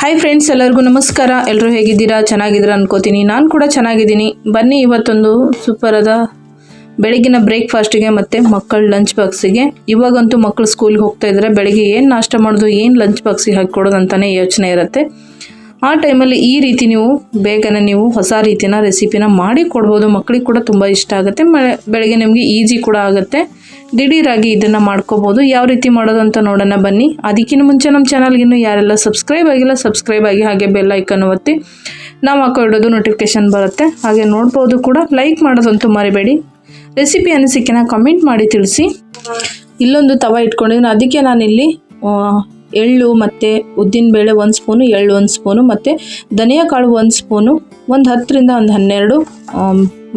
Hi friends ಎಲ್ಲರಿಗೂ ನಮಸ್ಕಾರ. ಎಲ್ಲರೂ ಹೇಗಿದ್ದೀರಾ? ಚೆನ್ನಾಗಿದ್ದೀರಾ ಅನ್ಕೋತೀನಿ. ನಾನು ಕೂಡ ಚೆನ್ನಾಗಿದ್ದೀನಿ. ಬನ್ನಿ ಇವತ್ತೊಂದು ಸೂಪರ್ ಆದ ಬೆಳಗಿನ ಬ್ರೇಕ್ಫಾಸ್ಟಿಗೆ ಮತ್ತು ಮಕ್ಕಳ ಲಂಚ್ ಬಾಕ್ಸಿಗೆ ಇವಾಗಂತೂ ಮಕ್ಕಳು ಸ್ಕೂಲ್ಗೆ ಹೋಗ್ತಾ ಇದ್ದಾರೆ ಬೆಳಗ್ಗೆ ಏನು ನಾಷ್ಟ ಮಾಡೋದು, ಏನು ಲಂಚ್ ಬಾಕ್ಸಿಗೆ ಹಾಕ್ಕೊಡೋದು ಅಂತಲೇ ಯೋಚನೆ ಇರುತ್ತೆ. ಆ ಟೈಮಲ್ಲಿ ಈ ರೀತಿ ನೀವು ಬೇಗನೆ ನೀವು ಹೊಸ ರೀತಿನ ರೆಸಿಪಿನ ಮಾಡಿ ಕೊಡ್ಬೋದು. ಮಕ್ಕಳಿಗೆ ಕೂಡ ತುಂಬ ಇಷ್ಟ ಆಗುತ್ತೆ. ಬೆಳಗ್ಗೆ ನಿಮಗೆ ಈಸಿ ಕೂಡ ಆಗುತ್ತೆ. ದಿಢೀರಾಗಿ ಇದನ್ನು ಮಾಡ್ಕೋಬೋದು. ಯಾವ ರೀತಿ ಮಾಡೋದು ಅಂತ ನೋಡೋಣ ಬನ್ನಿ. ಅದಕ್ಕಿಂತ ಮುಂಚೆ ನಮ್ಮ ಚಾನಲ್ಗಿನ್ನೂ ಯಾರೆಲ್ಲ ಸಬ್ಸ್ಕ್ರೈಬ್ ಆಗಿಲ್ಲ ಸಬ್ಸ್ಕ್ರೈಬ್ ಆಗಿ ಹಾಗೆ ಬೆಲ್ ಐಕನ್ ಒತ್ತಿ ನಾವು ಹಾಕೊಂಡಿಡೋದು ನೋಟಿಫಿಕೇಶನ್ ಬರುತ್ತೆ. ಹಾಗೆ ನೋಡ್ಬೋದು ಕೂಡ. ಲೈಕ್ ಮಾಡೋದಂತೂ ಮರಿಬೇಡಿ. ರೆಸಿಪಿ ಅನಿಸಿಕೆನ ಕಮೆಂಟ್ ಮಾಡಿ ತಿಳಿಸಿ. ಇಲ್ಲೊಂದು ತವ ಇಟ್ಕೊಂಡಿದ್ದೀನಿ ಅದಕ್ಕೆ ನಾನಿಲ್ಲಿ ಎಳ್ಳು ಮತ್ತು ಉದ್ದಿನಬೇಳೆ ಒಂದು ಸ್ಪೂನು ಎಳ್ಳು ಒಂದು ಸ್ಪೂನು ಮತ್ತು ಧನಿಯಾ ಕಾಳು ಒಂದು ಸ್ಪೂನು ಒಂದು ಹತ್ತರಿಂದ ಒಂದು ಹನ್ನೆರಡು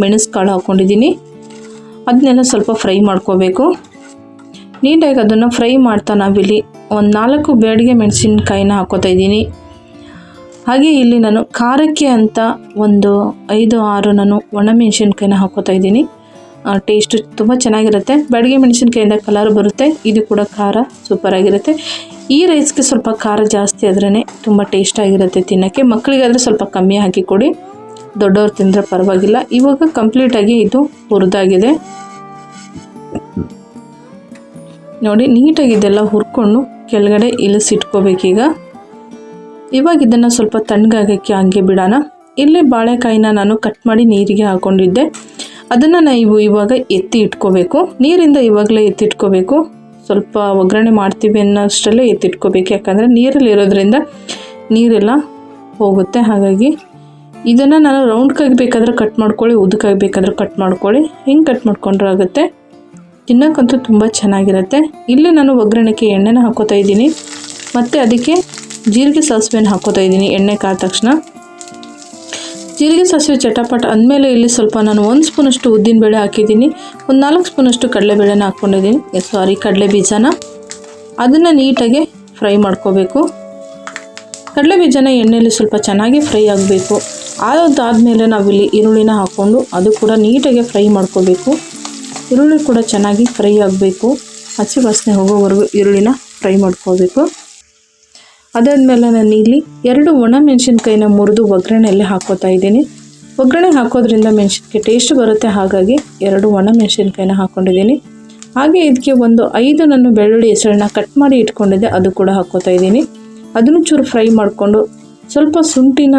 ಮೆಣಸು ಕಾಳು ಹಾಕ್ಕೊಂಡಿದ್ದೀನಿ ಅದನ್ನೆಲ್ಲ ಸ್ವಲ್ಪ ಫ್ರೈ ಮಾಡ್ಕೋಬೇಕು. ನೀಟಾಗಿ ಅದನ್ನು ಫ್ರೈ ಮಾಡ್ತಾ ನಾವಿಲ್ಲಿ ಒಂದು ನಾಲ್ಕು ಬೇಡಿಗೆ ಮೆಣಸಿನ್ಕಾಯಿನ ಹಾಕೋತಾ ಇದ್ದೀನಿ. ಹಾಗೆ ಇಲ್ಲಿ ನಾನು ಖಾರಕ್ಕೆ ಅಂತ ಒಂದು ಐದು ಆರು ನಾನು ಒಣಮೆಣಸಿನ್ಕಾಯಿನ ಹಾಕೋತಾ ಇದ್ದೀನಿ. ಟೇಸ್ಟು ತುಂಬ ಚೆನ್ನಾಗಿರುತ್ತೆ. ಬ್ಯಾಡಿಗೆ ಮೆಣಸಿನ್ಕಾಯಿಂದ ಕಲರ್ ಬರುತ್ತೆ. ಇದು ಕೂಡ ಖಾರ ಸೂಪರ್ ಆಗಿರುತ್ತೆ. ಈ ರೈಸ್ಗೆ ಸ್ವಲ್ಪ ಖಾರ ಜಾಸ್ತಿ ಆದ್ರೇ ತುಂಬ ಟೇಸ್ಟಾಗಿರುತ್ತೆ ತಿನ್ನೋಕ್ಕೆ. ಮಕ್ಕಳಿಗಾದರೆ ಸ್ವಲ್ಪ ಕಮ್ಮಿ ಹಾಕಿ ಕೊಡಿ. ದೊಡ್ಡವ್ರು ತಿಂದರೆ ಪರವಾಗಿಲ್ಲ. ಇವಾಗ ಕಂಪ್ಲೀಟಾಗಿ ಇದು ಹುರಿದಾಗಿದೆ. ನೋಡಿ, ನೀಟಾಗಿ ಇದೆಲ್ಲ ಹುರ್ಕೊಂಡು ಕೆಳಗಡೆ ಇಳಿಸಿಟ್ಕೋಬೇಕೀಗ. ಇವಾಗ ಇದನ್ನು ಸ್ವಲ್ಪ ತಣ್ಣಗಾಗಕ್ಕೆ ಹಂಗೆ ಬಿಡೋಣ. ಇಲ್ಲಿ ಬಾಳೆಕಾಯಿನ ನಾನು ಕಟ್ ಮಾಡಿ ನೀರಿಗೆ ಹಾಕೊಂಡಿದ್ದೆ. ಅದನ್ನು ನಾವು ಇವಾಗ ಎತ್ತಿ ಇಟ್ಕೋಬೇಕು. ನೀರಿಂದ ಇವಾಗಲೇ ಎತ್ತಿಟ್ಕೋಬೇಕು. ಸ್ವಲ್ಪ ಒಗ್ಗರಣೆ ಮಾಡ್ತೀವಿ ಅನ್ನೋಷ್ಟರಲ್ಲೇ ಎತ್ತಿಟ್ಕೋಬೇಕು. ಯಾಕಂದರೆ ನೀರಲ್ಲಿ ಇರೋದ್ರಿಂದ ನೀರೆಲ್ಲ ಹೋಗುತ್ತೆ. ಹಾಗಾಗಿ ಇದನ್ನು ನಾನು ರೌಂಡ್ಗಾಗಿ ಬೇಕಾದರೆ ಕಟ್ ಮಾಡ್ಕೊಳ್ಳಿ, ಉದ್ದಕ್ಕಾಗಿ ಬೇಕಾದ್ರೆ ಕಟ್ ಮಾಡ್ಕೊಳ್ಳಿ. ಹಿಂಗೆ ಕಟ್ ಮಾಡ್ಕೊಂಡ್ರೆ ಆಗುತ್ತೆ? ತಿನ್ನೋಕ್ಕಂತೂ ತುಂಬ ಚೆನ್ನಾಗಿರುತ್ತೆ. ಇಲ್ಲಿ ನಾನು ಒಗ್ಗರಣೆಗೆ ಎಣ್ಣೆನ ಹಾಕೋತಾ ಇದ್ದೀನಿ. ಮತ್ತು ಅದಕ್ಕೆ ಜೀರಿಗೆ ಸಾಸಿವೆನ ಹಾಕೋತಾ ಇದ್ದೀನಿ ಎಣ್ಣೆ ಕಾದ ತಕ್ಷಣ. ಜೀರಿಗೆ ಸಾಸಿವೆ ಚಟಪಟ ಅಂದಮೇಲೆ ಇಲ್ಲಿ ಸ್ವಲ್ಪ ನಾನು ಒಂದು ಸ್ಪೂನಷ್ಟು ಉದ್ದಿನಬೇಳೆ ಹಾಕಿದ್ದೀನಿ. ಒಂದು ನಾಲ್ಕು ಸ್ಪೂನಷ್ಟು ಕಡಲೆಬೇಳೆನ ಹಾಕ್ಕೊಂಡಿದ್ದೀನಿ ಸಾರಿ, ಕಡಲೆ ಬೀಜನ. ಅದನ್ನು ನೀಟಾಗಿ ಫ್ರೈ ಮಾಡ್ಕೋಬೇಕು. ಕಡಲೆ ಬೀಜನ ಎಣ್ಣೆಯಲ್ಲಿ ಸ್ವಲ್ಪ ಚೆನ್ನಾಗಿ ಫ್ರೈ ಆಗಬೇಕು. ಆದಾದಮೇಲೆ ನಾವಿಲ್ಲಿ ಈರುಳ್ಳಿನ ಹಾಕ್ಕೊಂಡು ಅದು ಕೂಡ ನೀಟಾಗಿ ಫ್ರೈ ಮಾಡ್ಕೋಬೇಕು. ಈರುಳ್ಳಿ ಕೂಡ ಚೆನ್ನಾಗಿ ಫ್ರೈ ಆಗಬೇಕು. ಹಸಿ ವಾಸನೆ ಹೋಗೋವರೆಗೂ ಈರುಳ್ಳಿನ ಫ್ರೈ ಮಾಡ್ಕೋಬೇಕು. ಅದಾದಮೇಲೆ ನಾನು ಇಲ್ಲಿ ಎರಡು ಒಣ ಮೆಣಸಿನ್ಕಾಯಿನ ಮುರಿದು ಒಗ್ಗರಣೆಯಲ್ಲಿ ಹಾಕೋತಾ ಇದ್ದೀನಿ. ಒಗ್ಗರಣೆ ಹಾಕೋದ್ರಿಂದ ಮೆಣಸಿನ್ಕಾಯಿ ಟೇಸ್ಟ್ ಬರುತ್ತೆ. ಹಾಗಾಗಿ ಎರಡು ಒಣ ಮೆಣಸಿನ್ಕಾಯಿನ ಹಾಕ್ಕೊಂಡಿದ್ದೀನಿ ಹಾಗೆ ಇದಕ್ಕೆ ಒಂದು ಐದು ನಾನು ಬೆಳ್ಳುಳ್ಳಿ ಹೆಸರನ್ನ ಕಟ್ ಮಾಡಿ ಇಟ್ಕೊಂಡಿದ್ದೆ. ಅದು ಕೂಡ ಹಾಕೋತಾ ಇದ್ದೀನಿ. ಅದನ್ನು ಚೂರು ಫ್ರೈ ಮಾಡಿಕೊಂಡು ಸ್ವಲ್ಪ ಶುಂಠಿನ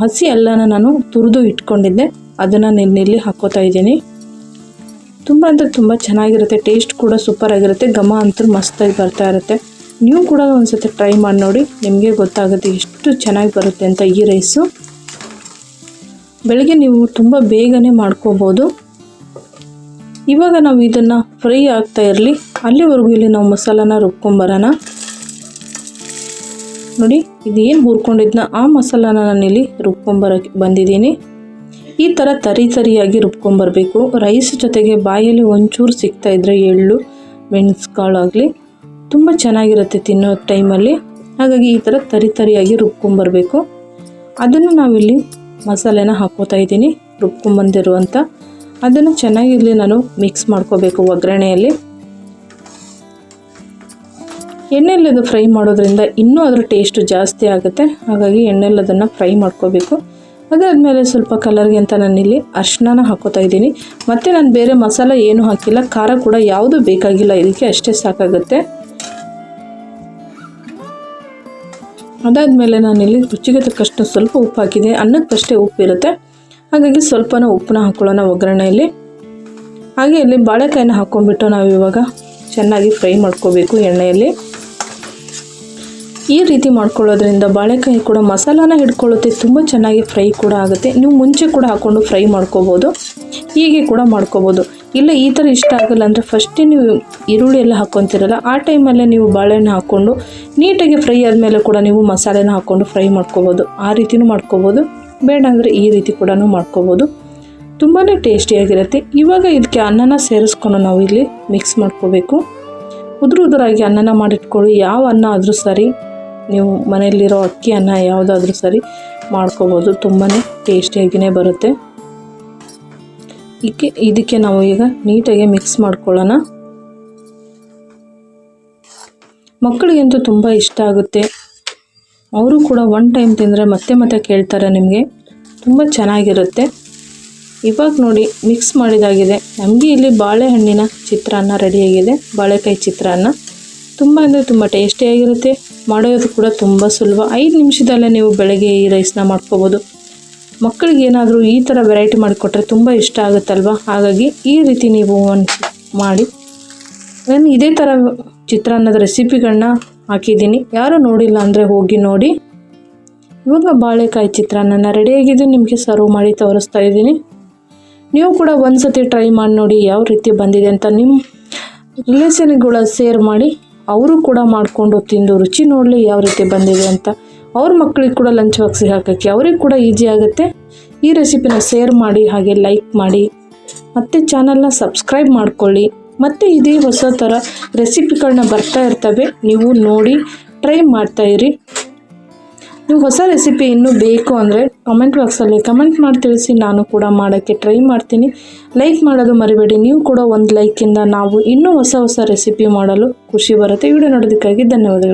ಹಸಿ ಅಲ್ಲನ ನಾನು ತುರಿದು ಇಟ್ಕೊಂಡಿದ್ದೆ. ಅದನ್ನು ನೆನ್ನೆಲ್ಲಿ ಹಾಕೋತಾ ಇದ್ದೀನಿ. ತುಂಬ ಅಂದರೆ ತುಂಬ ಚೆನ್ನಾಗಿರುತ್ತೆ ಟೇಸ್ಟ್ ಕೂಡ ಸೂಪರ್ ಆಗಿರುತ್ತೆ, ಘಮ ಅಂತೂ ಮಸ್ತಾಗಿ ಬರ್ತಾ ಇರುತ್ತೆ. ನೀವು ಕೂಡ ಒಂದ್ಸತಿ ಟ್ರೈ ಮಾಡಿ ನೋಡಿ, ನಿಮಗೆ ಗೊತ್ತಾಗುತ್ತೆ ಎಷ್ಟು ಚೆನ್ನಾಗಿ ಬರುತ್ತೆ ಅಂತ ಈ ರೈಸು ಬೆಳಗ್ಗೆ ನೀವು ತುಂಬ ಬೇಗನೆ ಮಾಡ್ಕೋಬೋದು. ಇವಾಗ ನಾವು ಇದನ್ನು ಫ್ರೈ ಆಗ್ತಾ ಇರಲಿ, ಅಲ್ಲಿವರೆಗೂ ಇಲ್ಲಿ ನಾವು ಮಸಾಲಾನ ರುಬ್ಕೊಂಬರೋಣ ನೋಡಿ, ಇದೇನು ಹುರ್ಕೊಂಡಿದ್ನ? ಆ ಮಸಾಲಾನ ನಾನಿಲ್ಲಿ ರುಬ್ಕೊಂಬರಕ್ಕೆ ಬಂದಿದ್ದೀನಿ. ಈ ಥರ ತರಿ ತರಿಯಾಗಿ ರುಬ್ಕೊಂಬರಬೇಕು. ರೈಸ್ ಜೊತೆಗೆ ಬಾಯಲ್ಲಿ ಒಂಚೂರು ಸಿಗ್ತಾ ಇದ್ದರೆ ಎಳ್ಳು ಮೆಣಸು ಕಾಳಾಗಲಿ ತುಂಬ ಚೆನ್ನಾಗಿರುತ್ತೆ ತಿನ್ನೋ ಟೈಮಲ್ಲಿ. ಹಾಗಾಗಿ ಈ ಥರ ತರಿ ತರಿಯಾಗಿ ರುಬ್ಕೊಂಬರಬೇಕು. ಅದನ್ನು ನಾವಿಲ್ಲಿ ಮಸಾಲೆನ ಹಾಕೋತಾ ಇದ್ದೀನಿ ರುಬ್ಕೊಂಬಂದಿರುವಂಥ ಅದನ್ನು ಚೆನ್ನಾಗಿ ಇಲ್ಲಿ ನಾನು ಮಿಕ್ಸ್ ಮಾಡ್ಕೋಬೇಕು ಒಗ್ಗರಣೆಯಲ್ಲಿ. ಎಣ್ಣೆಯಲ್ಲಿ ಅದು ಫ್ರೈ ಮಾಡೋದ್ರಿಂದ ಇನ್ನೂ ಅದರ ಟೇಸ್ಟು ಜಾಸ್ತಿ ಆಗುತ್ತೆ. ಹಾಗಾಗಿ ಎಣ್ಣೆಲ್ಲಿ ಅದನ್ನು ಫ್ರೈ ಮಾಡ್ಕೋಬೇಕು. ಅದಾದಮೇಲೆ ಸ್ವಲ್ಪ ಕಲರ್ಗೆ ಅಂತ ನಾನಿಲ್ಲಿ ಅರ್ಶಿನ ಹಾಕೋತಾ ಇದ್ದೀನಿ. ಮತ್ತು ನಾನು ಬೇರೆ ಮಸಾಲ ಏನು ಹಾಕಿಲ್ಲ. ಖಾರ ಕೂಡ ಯಾವುದು ಬೇಕಾಗಿಲ್ಲ. ಇದಕ್ಕೆ ಅಷ್ಟೇ ಸಾಕಾಗುತ್ತೆ. ಅದಾದಮೇಲೆ ನಾನಿಲ್ಲಿ ರುಚಿಗೆ ತಕ್ಕಷ್ಟು ಸ್ವಲ್ಪ ಉಪ್ಪು ಹಾಕಿದೆ. ಅನ್ನಕ್ಕಷ್ಟೇ ಉಪ್ಪಿರುತ್ತೆ ಹಾಗಾಗಿ ಸ್ವಲ್ಪನ ಉಪ್ಪನ್ನ ಹಾಕೊಳ್ಳೋಣ ಒಗ್ಗರಣೆಯಲ್ಲಿ. ಹಾಗೆ ಇಲ್ಲಿ ಬಾಳೆಕಾಯಿನ ಹಾಕ್ಕೊಂಡ್ಬಿಟ್ಟು ನಾವು ಇವಾಗ ಚೆನ್ನಾಗಿ ಫ್ರೈ ಮಾಡ್ಕೋಬೇಕು ಎಣ್ಣೆಯಲ್ಲಿ. ಈ ರೀತಿ ಮಾಡ್ಕೊಳ್ಳೋದ್ರಿಂದ ಬಾಳೆಕಾಯಿ ಕೂಡ ಮಸಾಲಾನ ಹಿಡ್ಕೊಳ್ಳುತ್ತೆ. ತುಂಬ ಚೆನ್ನಾಗಿ ಫ್ರೈ ಕೂಡ ಆಗುತ್ತೆ. ನೀವು ಮುಂಚೆ ಕೂಡ ಹಾಕ್ಕೊಂಡು ಫ್ರೈ ಮಾಡ್ಕೋಬೋದು. ಹೀಗೆ ಕೂಡ ಮಾಡ್ಕೋಬೋದು. ಇಲ್ಲ, ಈ ಥರ ಇಷ್ಟ ಆಗಲ್ಲ ಅಂದರೆ ಫಸ್ಟೇ ನೀವು ಈರುಳ್ಳಿ ಎಲ್ಲ ಹಾಕ್ಕೊತಿರಲ್ಲ, ಆ ಟೈಮಲ್ಲೇ ನೀವು ಬಾಳೆಹಣ್ಣು ಹಾಕ್ಕೊಂಡು ನೀಟಾಗಿ ಫ್ರೈ ಆದಮೇಲೆ ಕೂಡ ನೀವು ಮಸಾಲೆನ ಹಾಕ್ಕೊಂಡು ಫ್ರೈ ಮಾಡ್ಕೋಬೋದು. ಆ ರೀತಿಯೂ ಮಾಡ್ಕೋಬೋದು. ಬೇಡ ಅಂದರೆ ಈ ರೀತಿ ಕೂಡ ಮಾಡ್ಕೋಬೋದು. ತುಂಬಾ ಟೇಸ್ಟಿಯಾಗಿರುತ್ತೆ ಇವಾಗ ಇದಕ್ಕೆ ಅನ್ನನ ಸೇರಿಸ್ಕೊಂಡು ನಾವು ಇಲ್ಲಿ ಮಿಕ್ಸ್ ಮಾಡ್ಕೋಬೇಕು. ಉದುರು ಉದುರಾಗಿ ಅನ್ನನ ಮಾಡಿಟ್ಕೊಳ್ಳಿ. ಯಾವ ಅನ್ನ ಆದರೂ ಸರಿ ನೀವು ಮನೆಯಲ್ಲಿರೋ ಅಕ್ಕಿ ಅನ್ನ ಯಾವುದಾದ್ರೂ ಸರಿ ಮಾಡ್ಕೋಬೋದು. ತುಂಬಾ ಟೇಸ್ಟಿಯಾಗಿಯೇ ಬರುತ್ತೆ. ಇದಕ್ಕೆ ಇದಕ್ಕೆ ನಾವು ಈಗ ನೀಟಾಗಿ ಮಿಕ್ಸ್ ಮಾಡ್ಕೊಳ್ಳೋಣ. ಮಕ್ಕಳಿಗಂತೂ ತುಂಬ ಇಷ್ಟ ಆಗುತ್ತೆ. ಅವರು ಕೂಡ ಒನ್ ಟೈಮ್ ತಿಂದರೆ ಮತ್ತೆ ಮತ್ತೆ ಕೇಳ್ತಾರೆ ನಿಮಗೆ. ತುಂಬ ಚೆನ್ನಾಗಿರುತ್ತೆ. ಇವಾಗ ನೋಡಿ ಮಿಕ್ಸ್ ಮಾಡಿದಾಗಿದೆ. ನಮಗೆ ಇಲ್ಲಿ ಬಾಳೆಹಣ್ಣಿನ ಚಿತ್ರಾನ್ನ ರೆಡಿಯಾಗಿದೆ ಬಾಳೆಕಾಯಿ ಚಿತ್ರಾನ್ನ. ತುಂಬ ಅಂದರೆ ತುಂಬ ಟೇಸ್ಟಿಯಾಗಿರುತ್ತೆ ಮಾಡೋದು ಕೂಡ ತುಂಬ ಸುಲಭ. ಐದು ನಿಮಿಷದಲ್ಲೇ ನೀವು ಬೆಳಗ್ಗೆ ಈ ರೈಸ್ನ ಮಾಡ್ಕೋಬೋದು. ಮಕ್ಕಳಿಗೆ ಏನಾದರೂ ಈ ಥರ ವೆರೈಟಿ ಮಾಡಿಕೊಟ್ರೆ ತುಂಬ ಇಷ್ಟ ಆಗುತ್ತಲ್ವ? ಹಾಗಾಗಿ ಈ ರೀತಿ ನೀವು ಒಂದು ಮಾಡಿ. ನಾನು ಇದೇ ಥರ ಚಿತ್ರಾನ್ನದ ರೆಸಿಪಿಗಳನ್ನ ಹಾಕಿದ್ದೀನಿ. ಯಾರೂ ನೋಡಿಲ್ಲ ಅಂದರೆ ಹೋಗಿ ನೋಡಿ. ಇವಾಗ ಬಾಳೆಕಾಯಿ ಚಿತ್ರಾನ್ನ ರೆಡಿಯಾಗಿದ್ದು ನಿಮಗೆ ಸರ್ವ್ ಮಾಡಿ ತೋರಿಸ್ತಾ ಇದ್ದೀನಿ. ನೀವು ಕೂಡ ಒಂದು ಸತಿ ಟ್ರೈ ಮಾಡಿ ನೋಡಿ ಯಾವ ರೀತಿ ಬಂದಿದೆ ಅಂತ ನಿಮ್ಮ ರಿಲೇಷನ್ಗಳ ಶೇರ್ ಮಾಡಿ. ಅವರು ಕೂಡ ಮಾಡಿಕೊಂಡು ತಿಂದು ರುಚಿ ನೋಡಲಿ ಯಾವ ರೀತಿ ಬಂದಿದೆ ಅಂತ. ಅವ್ರ ಮಕ್ಕಳಿಗೆ ಕೂಡ ಲಂಚ್ ಬಾಕ್ಸಿಗೆ ಹಾಕೋಕ್ಕೆ ಅವ್ರಿಗೆ ಕೂಡ ಈಸಿ ಆಗುತ್ತೆ. ಈ ರೆಸಿಪಿನ ಶೇರ್ ಮಾಡಿ, ಹಾಗೆ ಲೈಕ್ ಮಾಡಿ. ಮತ್ತು ಚಾನಲ್ನ ಸಬ್ಸ್ಕ್ರೈಬ್ ಮಾಡ್ಕೊಳ್ಳಿ. ಮತ್ತು ಇದೇ ಹೊಸ ಥರ ರೆಸಿಪಿಗಳನ್ನ ಬರ್ತಾ ಇರ್ತವೆ, ನೀವು ನೋಡಿ ಟ್ರೈ ಮಾಡ್ತಾಯಿರಿ ನೀವು ಹೊಸ ರೆಸಿಪಿ ಇನ್ನೂ ಬೇಕು ಅಂದರೆ ಕಮೆಂಟ್ ಬಾಕ್ಸಲ್ಲಿ ಕಮೆಂಟ್ ಮಾಡಿ ತಿಳಿಸಿ, ನಾನು ಕೂಡ ಮಾಡೋಕ್ಕೆ ಟ್ರೈ ಮಾಡ್ತೀನಿ. ಲೈಕ್ ಮಾಡೋದು ಮರಿಬೇಡಿ, ನೀವು ಕೂಡ ಒಂದು ಲೈಕಿಂದ ನಾವು ಇನ್ನೂ ಹೊಸ ಹೊಸ ರೆಸಿಪಿ ಮಾಡಲು ಖುಷಿ ಬರುತ್ತೆ. ವಿಡಿಯೋ ನೋಡೋದಕ್ಕಾಗಿ ಧನ್ಯವಾದಗಳು.